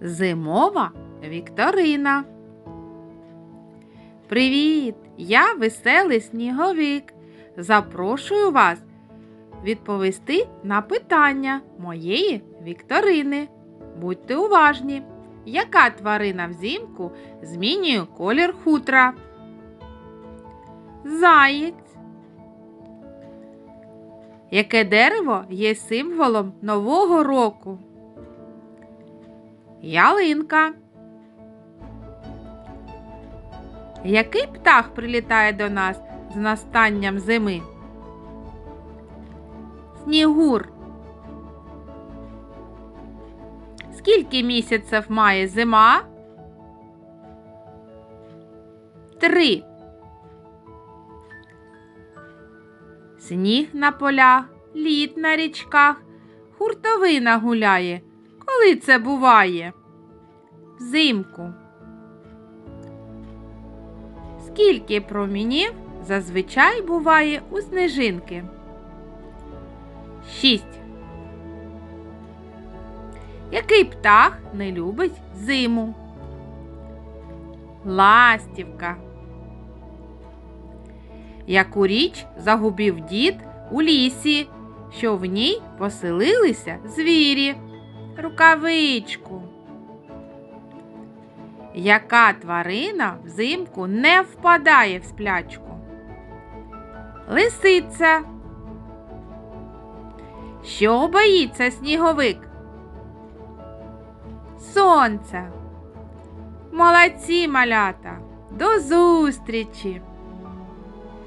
Зимова вікторина. Привіт! Я веселий сніговик. Запрошую вас відповісти на питання моєї вікторини. Будьте уважні, яка тварина взимку змінює колір хутра? Заєць. Яке дерево є символом Нового року? Ялинка. Який птах прилітає до нас з настанням зими? Снігур. Скільки місяців має зима? Три. Сніг на полях, лід на річках, хуртовина гуляє. Коли це буває? Взимку. Скільки промінів зазвичай буває у снежинки? Шість. Який птах не любить зиму? Ластівка. Яку річ загубив дід у лісі, що в ній поселилися звірі? Рукавичку. Яка тварина взимку не впадає в сплячку? Лисиця. Що боїться сніговик? Сонця. Молодці малята. До зустрічі!